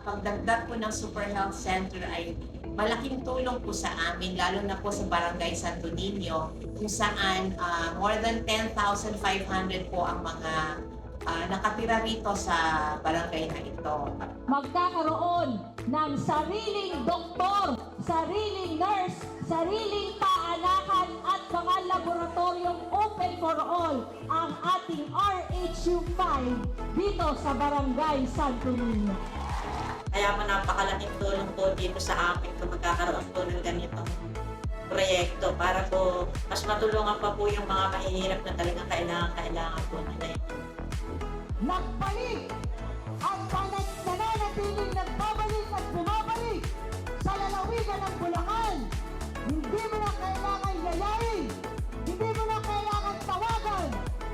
pagdagdag po ng Super Health Center ay malaking tulong po sa amin, lalo na po sa Barangay Santo Niño, kung saan ah, more than 10,500 po ang mga ah, nakatira rito sa barangay na ito. magkakaroon ng sariling doktor, sariling nurse, sariling paanakan at mga laboratoryong open for all ang ating RHU5 dito sa Barangay Santo Niño. Kaya po napakalaking tulong po dito sa amin kung magkakaroon po ng ganitong proyekto para po mas matulungan pa po yung mga mahihirap na talagang kailangan, kailangan po nila. Nagbalik ang panat nananatiling nagbabalik at bumabalik sa lalawigan ng Bulacan. Hindi mo na kailangan yayain. Hindi mo na kailangan tawagan.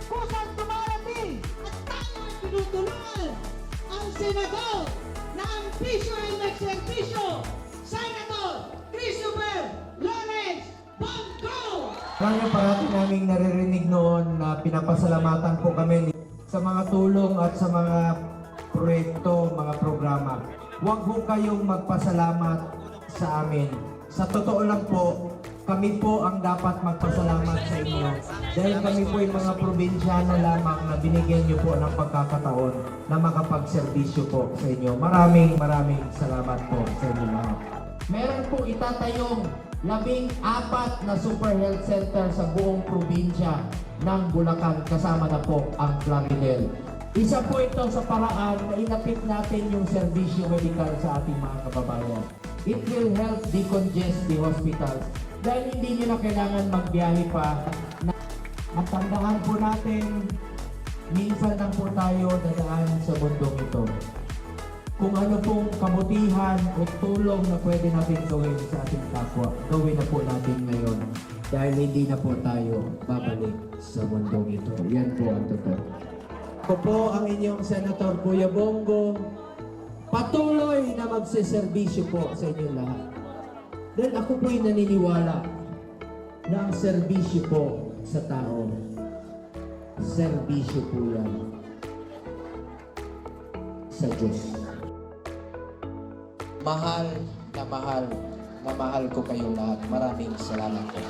Kusang dumarating at tayo ay tinutulungan ang na ang pisyo ay nagservisyo. Senator Christopher Lawrence Bongo! Kaya parati naming naririnig noon na pinapasalamatan po kami sa mga tulong at sa mga proyekto, mga programa. Huwag po kayong magpasalamat sa amin. Sa totoo lang po, kami po ang dapat magpasalamat sa inyo. Dahil kami po yung mga probinsyano lamang na binigyan niyo po ng pagkakataon na makapagserbisyo po sa inyo. Maraming maraming salamat po sa inyo lahat. Meron po itatayong labing apat na super health center sa buong probinsya ng Bulacan kasama na po ang Claridel. Isa po ito sa paraan na inapit natin yung serbisyo medikal sa ating mga kababayan. It will help decongest the hospitals dahil hindi nyo na kailangan magbiyahe pa. At tandaan po natin, minsan lang po tayo dadaan sa mundong ito kung ano pong kabutihan o tulong na pwede natin gawin sa ating kapwa, gawin na po natin ngayon. Dahil hindi na po tayo babalik sa mundong ito. Yan po ang totoo. Ako po ang inyong Senator Kuya Bongo. Patuloy na magsiservisyo po sa inyo lahat. Dahil ako po'y naniniwala na ang serbisyo po sa tao, serbisyo po yan sa Diyos. Mahal na mahal na mahal ko kayo lahat. Maraming salamat po.